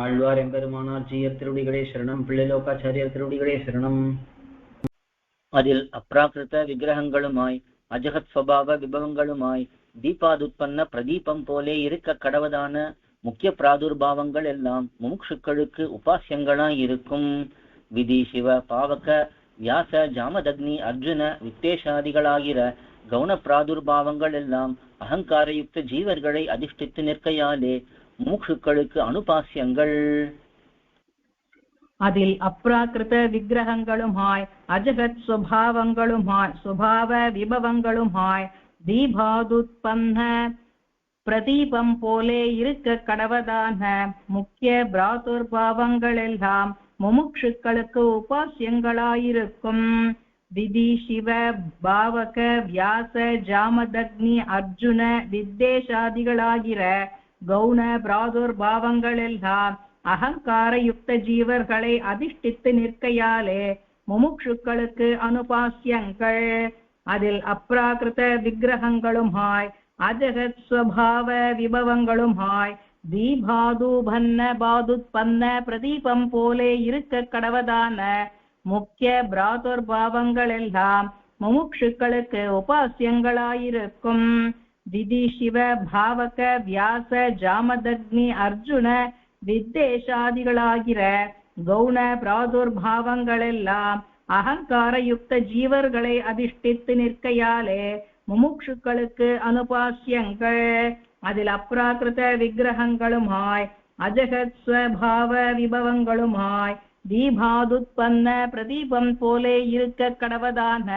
ஆழ்வார் எம்பெருமானார் ஜீயர் திருவடிகளே சரணம். பிள்ளைலோகாச்சாரியர் திருவடிகளே சரணம். அதில் அப்ராகிருத விக்கிரகங்களுமாய் அஜகத் சுவாவ விபவங்களுமாய் தீபாதுத்பன்ன பிரதீபம் போலே இருக்க கடவதான முக்கிய பிராதுர்பாவங்கள் எல்லாம் முமுட்சுக்களுக்கு உபாசியங்களாய் இருக்கும். விதி சிவ பாவக வியாச ஜாமதக்னி அர்ஜுன வித்தேஷாதிகளாகிற கவுன பிராதுர்பாவங்கள் எல்லாம் அகங்காரயுக்த ஜீவர்களை அதிஷ்டித்து நிற்கையாலே முமுட்சுக்களுக்கு அனுபாசியங்கள். அதில் அப்ராகிருத விக்கிரகங்களுமாய் அஜகத் சுபாவங்களுமாய் சுபாவ விபவங்களுமாய் தீபாதுத்பன்ன பிரதீபம் போலே இருக்க கடவதான முக்கிய பிராதுர்பாவங்கள் எல்லாம் முமுட்சுக்களுக்கு உபாசியங்களாயிருக்கும். விதி சிவ பாவக வியாச ஜாமதக்னி அர்ஜுன வித்தேஷாதிகளாகிற கௌண பிராதுர்பாவங்கள் எல்லாம் அகங்கார யுக்த ஜீவர்களை அதிஷ்டித்து நிற்கையாலே முமுட்சுக்களுக்கு அனுபாசியங்கள் அதில் அப்ராகிருத விக்கிரகங்களுமாய் அஜகத் ஸ்வபாவ விபவங்களுமாய் தீபாதுபன்ன பாதுத்பன்ன பிரதீபம் போலே இருக்க கடவதான முக்கிய பிராதுர்பாவங்கள் எல்லாம் முமுட்சுக்களுக்கு உபாசியங்களாயிருக்கும் விதி சிவ பாவக வியாச ஜாமதக்னி அர்ஜுன வித்தேஷாதிகளாகிற கவுன பிராதுர்பாவங்கள் எல்லாம் அகங்கார யுக்த ஜீவர்களை அதிஷ்டித்து நிற்கையாலே முமுட்சுக்களுக்கு அனுபாசியங்கள் அதில் அப்ராகிருத விக்கிரகங்களுமாய் அஜகத் ஸ்வபாவ விபவங்களுமாய் தீபாதுத்பன்ன பிரதீபம் போலே இருக்க கடவதான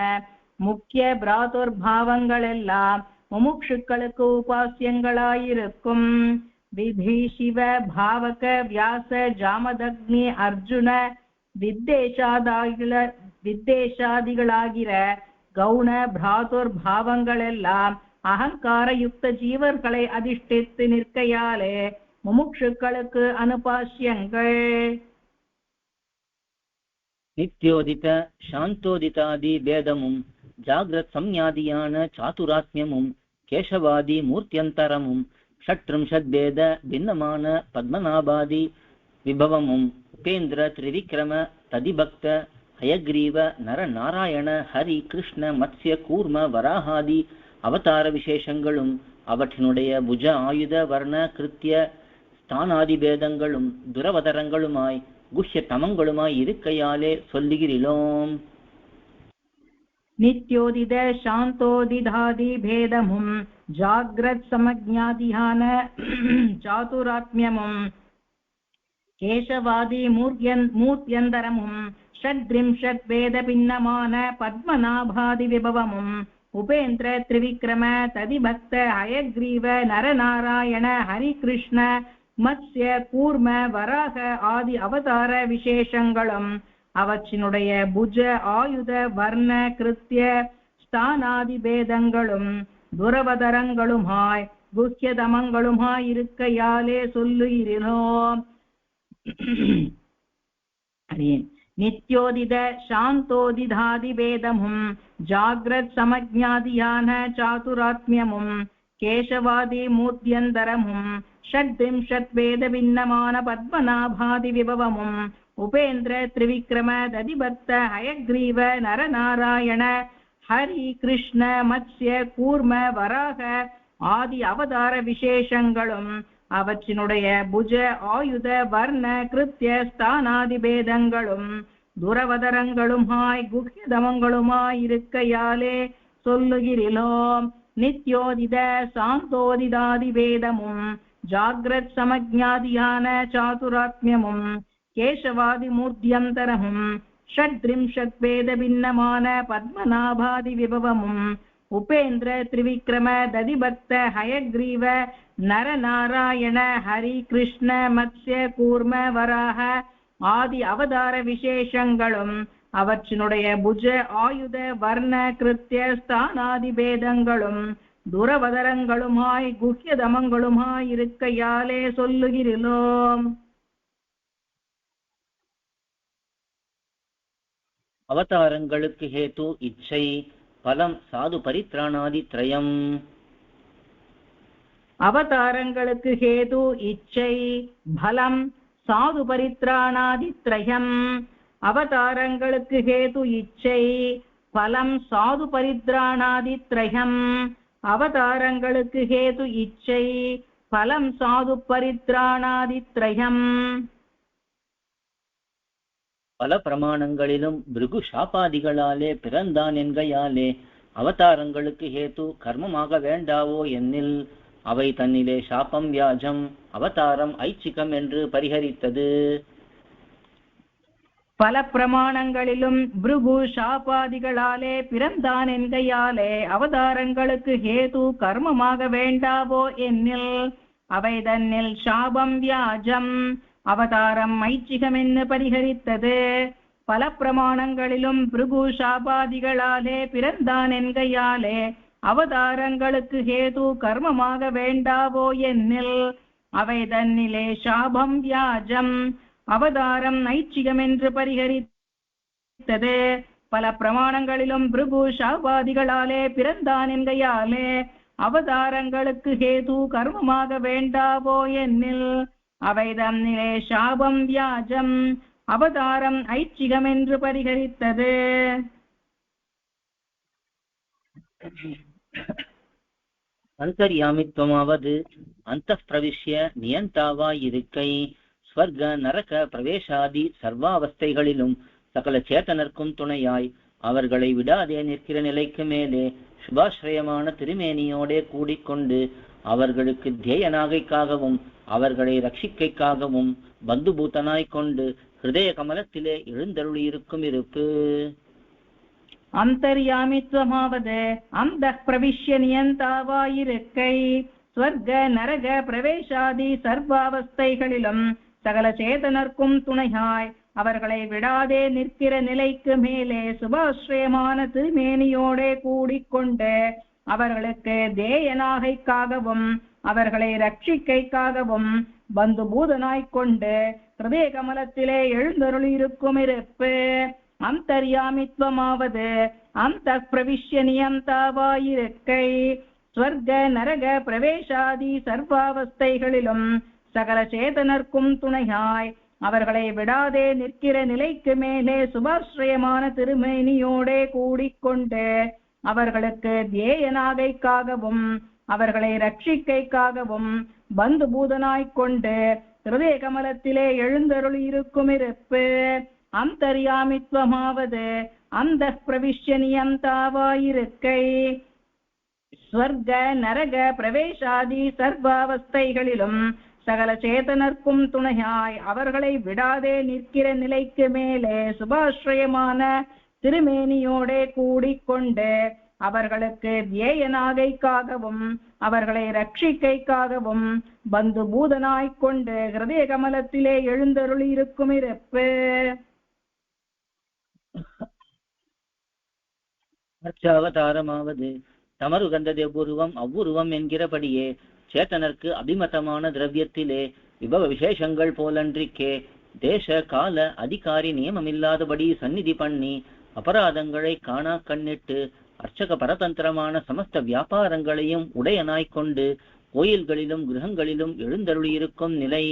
முக்கிய பிராதுர்பாவங்கள் எல்லாம் முமுட்சுக்களுக்கு உபாசியங்களாயிருக்கும் விதி சிவ பாவக வியாச ஜாமதக்னி அர்ஜுன வித்தேஷாதாகில வித்தேஷாதிகளாகிற கவுன பிராதுர்பாவங்கள் எல்லாம் அகங்கார யுக்த ஜீவர்களை அதிஷ்டித்து நிற்கையாலே முமுட்சுக்களுக்கு அனுபாசியங்கள் நித்யோதித சாந்தோதிதாதி பேதமும் ஜாகிரத் சம்யாதியான சாதுராத்மியமும் கேசவாதி மூர்த்தியந்தரமும் ஷட்ரிம்ஷத் பேத பின்னமான பத்மநாபாதி விபவமும் உபேந்திர திரிவிக்ரம ததிபக்த ஹயக்ரீவ நர நாராயண ஹரி கிருஷ்ண மத்ய கூர்ம வராகாதி அவதார விசேஷங்களும் அவற்றினுடைய புஜ ஆயுத வர்ண கிருத்திய ஸ்தானாதிபேதங்களும் துரவதரங்களுமாய் குஹ்ய தமங்களுமாய் இருக்கையாலே சொல்லுகிறோம் நித்யோதித சாந்தோதிதாதி பேதமும் ஜாகிரத் சமஜாதியான சாதுராத்மியமும் கேசவாதி மூர்த்தியன் மூர்த்தியந்தரமும் ஷட்ரிம்ஷத் வேத பின்னமான பத்மநாபாதி விபவமும் உபேந்திர திரிவிக்ரம ததிபக்த ஹயக்ரீவ நரநாராயண ஹரிகிருஷ்ண மத்ஸ்ய கூர்ம வராக ஆதி அவதார விசேஷங்களும் அவற்றினுடைய புஜ ஆயுத வர்ண கிருத்திய ஸ்தானாதி பேதங்களும் துரவதரங்களுமாய் குஹ்யதமங்களுமாய் இருக்கையாலே சொல்லுகிறோம் அடியேன் நித்யோதித சாந்தோதிதாதி பேதமும் ஜாகிரத் சமஜாதியான சாதுராத்மியமும் கேசவாதி மூர்த்தியந்தரமும் ஷட்விம்ஷத் உபேந்திர திரிவிக்ரம ததிபக்த ஹயக்ரீவ நரநாராயண ஹரி கிருஷ்ண மத்ய கூர்ம வராக ஆதி அவதார விசேஷங்களும் அவற்றினுடைய புஜ ஆயுத வர்ண கிருத்திய ஸ்தானாதி பேதங்களும் துரவதரங்களுமாய் குஹ்யதமங்களுமாய் இருக்கையாலே சொல்லுகிறிலோம். நித்யோதித சாந்தோதிதாதிபேதமும் ஜாகிரத் சமஜாதியான சாதுராத்மியமும் கேசவாதி षड्त्रिंशत् वेदभिन्नमान வேத उपेन्द्र பத்மநாபாதி விபவமும் உபேந்திர नरनारायण ததிபக்த ஹயக்ரீவ நரநாராயண ஹரி கிருஷ்ண கூர்ம வராக ஆதி அவதார விசேஷங்களும் அவற்றினுடைய புஜ ஆயுத வர்ண கிருத்திய ஸ்தானாதி பேதங்களும் துரவதரங்களுமாய் குஹ்யதமங்களுமாய் இருக்கையாலே சொல்லுகிறோம். அவதாரங்களுக்கு ஹேது இச்சை பலம் சாது பரித்ராணாதி திரயம் அவதாரங்களுக்கு ஹேது இச்சை பலம் சாது பரித்ராணாதித்ரயம் அவதாரங்களுக்கு ஹேது இச்சை பலம் சாது பரித்ராணாதித்ரயம் அவதாரங்களுக்கு ஹேது இச்சை பலம் சாது பரித்ராணாதித்ரயம் பல பிரமாணங்களிலும் பிருகு சாபாதிகளாலே பிறந்தான் என்கையாலே. அவதாரங்களுக்கு ஹேத்து கர்மமாக வேண்டாவோ என்னில். அவை தன்னிலே சாபம் வியாஜம் அவதாரம் ஐச்சிகம் என்று பரிகரித்தது பல பிரமாணங்களிலும் பிருகு சாபாதிகளாலே பிறந்தான் என்கையாலே. அவதாரங்களுக்கு ஹேது கர்மமாக வேண்டாவோ என்னில். அவை தன்னில் சாபம் வியாஜம் அவதாரம் ஐச்சிகம் என்று பரிகரித்தது பல பிரமாணங்களிலும் பிருகு சாபாதிகளாலே பிறந்தான் என்கையாலே அவதாரங்களுக்கு ஹேது கர்மமாக வேண்டாவோ என்னில் அவை தன்னிலே சாபம் வியாஜம் அவதாரம் ஐச்சிகம் என்று பரிகரித்தது பல பிரமாணங்களிலும் பிருகு சாபாதிகளாலே பிறந்தான் என்கையாலே அவதாரங்களுக்கு ஹேது கர்மமாக வேண்டாவோ என்னில் அவைதம் தன்னிலே சாபம் வியாஜம் அவதாரம் ஐச்சிகம் என்று பரிகரித்தது. அந்தர்யாமித்வமாவது அந்த பிரவிஷ்ய நியந்தாவாயிருக்கை. ஸ்வர்க நரக பிரவேசாதி சர்வாவஸ்தைகளிலும் சகல சேத்தனர்க்கும் துணையாய் அவர்களை விடாதே நிற்கிற நிலைக்கு மேலே சுபாஸ்ரயமான திருமேனியோடே கூடிக்கொண்டு அவர்களுக்கு தியேயனாகைக்காகவும் அவர்களை ரட்சிக்கைக்காகவும் பந்துபூத்தனாய் கொண்டு ஹிருதய கமலத்திலே எழுந்தருளியிருக்கும் இருப்பு. அந்தர்யாமித்வமாவது அந்த பிரவிஷ்ய நியந்தாவாயிருக்கை. ஸ்வர்க நரக பிரவேசாதி சர்வாவஸ்தைகளிலும் சகல சேதனர்க்கும் துணையாய் அவர்களை விடாதே நிற்கிற நிலைக்கு மேலே சுபாஸ்ரயமான திருமேனியோடே கூடிக்கொண்டு அவர்களுக்கு தேயனாகைக்காகவும் அவர்களை ரட்சிக்கைக்காகவும் பந்து பூதனாய்க் கொண்டு ஹிருதய கமலத்திலே எழுந்தருளியிருக்கும் இருப்பு அந்தர்யாமித்வமாவது அந்த பிரவிஷ்ய நியந்தாவாயிருக்கை ஸ்வர்க நரக பிரவேசாதி சர்வாவஸ்தைகளிலும் சகல சேதனர்க்கும் துணையாய் அவர்களை விடாதே நிற்கிற நிலைக்கு மேலே சுபாஸ்ரயமான திருமேனியோடே கூடிக்கொண்டு அவர்களுக்கு தியேயனாகைக்காகவும் அவர்களை ரட்சிக்கைக்காகவும் பந்து பூதனாய்க் கொண்டு ஹிருதய கமலத்திலே எழுந்தருள் இருக்கும் இருப்பு அந்தரியாமித்வமாவது அந்த பிரவிஷ்ய நியந்தாவாயிருக்கை ஸ்வர்க நரக பிரவேசாதி சர்வாவஸ்தைகளிலும் சகல சேதனர்க்கும் துணையாய் அவர்களை விடாதே நிற்கிற நிலைக்கு மேலே சுபாஸ்ரயமான திருமேனியோடே கூடிக்கொண்டு அவர்களுக்கு தியேயனாகைக்காகவும் அவர்களை ரட்சிக்கைக்காகவும் பந்து பூதனாய்க் கொண்டு ஹிருதய கமலத்திலே எழுந்தருளி இருக்கும் இருப்பு அர்ச்சாவதாரமாவது. தமருகந்த உருவம் அவ்வுருவம் என்கிறபடியே சேத்தனர்க்கு அபிமதமான திரவியத்திலே விபவ விசேஷங்கள் போலன்றிக்கே தேச கால அதிகாரி நியமமில்லாதபடி சந்நிதி பண்ணி அபராதங்களை காணா கண்ணிட்டு அர்ச்சக பரதந்திரமான சமஸ்த வியாபாரங்களையும் உடையனாய்க் கொண்டு கோயில்களிலும் கிரகங்களிலும் எழுந்தருளியிருக்கும் நிலை.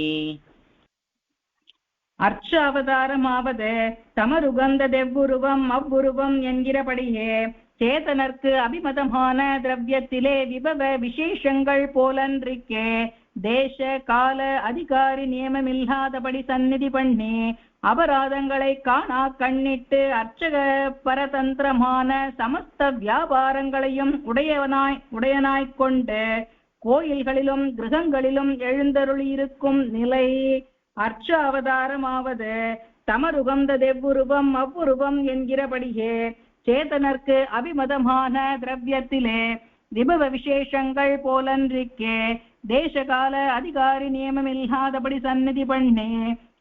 அர்ச்ச அவதாரமாவது தமருகந்த தெவ்வுருவம் அவ்வுருவம் என்கிறபடியே சேதனர்க்கு அபிமதமான திரவியத்திலே விபவ விசேஷங்கள் போலன்றிக்கே தேச கால அதிகாரி நியமமில்லாதபடி சந்நிதி பண்ணி அபராதங்களை காணா கண்ணிட்டு அர்ச்சக பரதந்திரமான சமஸ்த வியாபாரங்களையும் உடையவனாய் உடையனாய்க் கொண்டு கோயில்களிலும் கிரகங்களிலும் எழுந்தருளியிருக்கும் நிலை அர்ச்ச அவதாரமாவது தமருகந்த தெவ்வுருவம் அவ்வுருவம் என்கிறபடியே சேதனர்க்கு அபிமதமான திரவியத்திலே விபவ விசேஷங்கள் போலன்றிக்கே தேசகால அதிகாரி நியமமில்லாதபடி சந்நிதி பண்ணே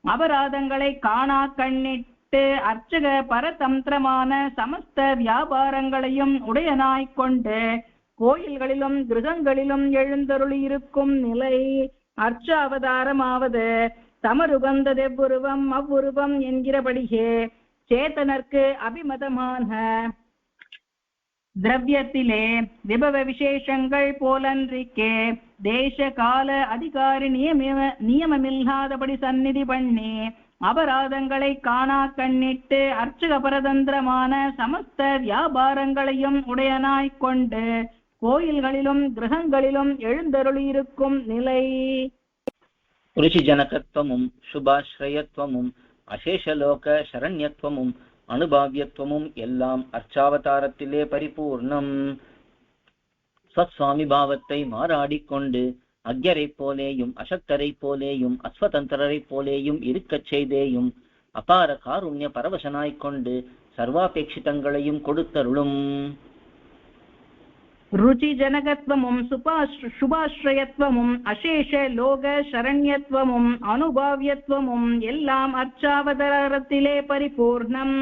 அபராதங்களை காணா கண்ணிட்டு அர்ச்சக பரதந்திரமான சமஸ்த வியாபாரங்களையும் உடையனாய்க் கொண்டு கோயில்களிலும் கிரகங்களிலும் எழுந்தருளியிருக்கும் நிலை அர்ச்ச அவதாரமாவது தமருகந்த தெவ்வுருவம் அவ்வுருவம் என்கிறபடியே சேத்தனர்க்கு அபிமதமான திரவியத்திலே விபவ விசேஷங்கள் போலன்றிக்கே தேச கால அதிகாரி நியம நியமமில்லாதபடி சந்நிதி பண்ணி அபராதங்களை காணா கண்ணிட்டு அர்ச்சக பரதந்திரமான சமஸ்த வியாபாரங்களையும் உடையனாய்க் கொண்டு கோயில்களிலும் கிரகங்களிலும் எழுந்தருளியிருக்கும் நிலை. ருஷிஜனகத்துவமும் சுபாஸ்ரயத்வமும் அசேஷலோக சரண்யத்வமும் அனுபாவியத்துவமும் எல்லாம் அர்ச்சாவதாரத்திலே பரிபூர்ணம். சத்சுவாமி பாவத்தை மாறாடிக்கொண்டு அக்யரைப் போலேயும் அசக்தரைப் போலேயும் அஸ்வதந்திரரைப் போலேயும் இருக்கச் செய்தேயும் அபார காருண்ய பரவசனாய்க் கொண்டு சர்வாபேட்சிதங்களையும் கொடுத்தருளும். ருச்சி ஜனகத்வமும் சுபாஸ்ரயத்வமும் அசேஷ லோக சரண்யத்வமும் அனுபாவியத்வமும் எல்லாம் அர்ச்சாவதாரத்திலே பரிபூர்ணம்.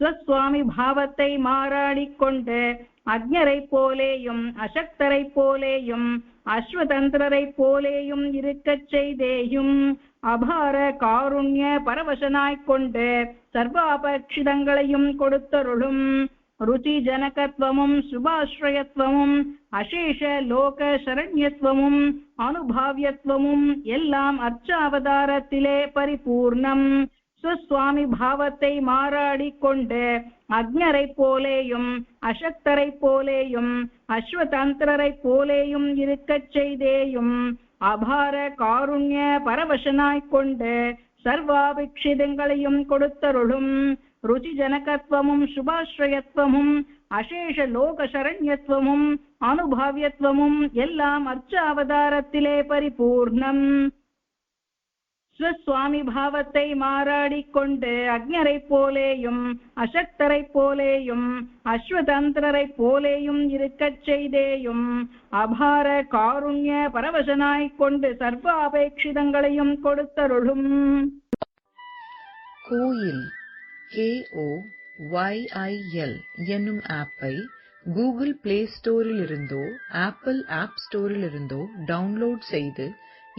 ஸ்வஸ்வாமி பாவத்தை மாறாடிக்கொண்டு அக்ஞரைப் போலேயும் அசக்தரை போலேயும் அஸ்வதந்திரரை போலேயும் இருக்கச் செய்தேயும். அபார காருண்ய பரவசனாய்க் கொண்டு சர்வாபக்ஷிதங்களையும் கொடுத்தருளும். ருச்சி ஜனகத்வமும் சுபாஸ்ரயத்வமும் அசேஷ லோக சரண்யத்வமும் அனுபாவியத்வமும் எல்லாம் அர்ச்சாவதாரத்திலே பரிபூர்ணம். சுவாமி பாவத்தை மாறாடிக் கொண்டு அக்னரை போலேயும் அசக்தரை போலேயும் அஸ்வதந்திரரை போலேயும் இருக்கச் செய்தேயும் அபார காருண்ய பரவசனாய்க் கொண்டு சர்வாபிக்ஷிதங்களையும் கொடுத்தருளும் ருச்சி ஜனகத்வமும் சுபாஸ்ரயத்வமும் அசேஷ லோக சரண்யத்வமும் அனுபாவியத்வமும் எல்லாம் அர்ச்ச அவதாரத்திலே பரிபூர்ணம். சுவாமி பாவத்தை மாறாடிக் கொண்டு அக்ஞரைப் போலேயும் அசக்தரைப் போலேயும் அஸ்வதந்திரரைப் போலேயும் இருக்கச் செய்தேயும் அபார காருண்ய பரவசனாய் கொண்டு சர்வ அபேட்சிதங்களையும் கொடுத்தருளும். கோயில் K O Y I L என்னும் ஆப்பை கூகுள் பிளே ஸ்டோரிலிருந்தோ ஆப்பிள் ஆப் ஸ்டோரிலிருந்தோ டவுன்லோட் செய்து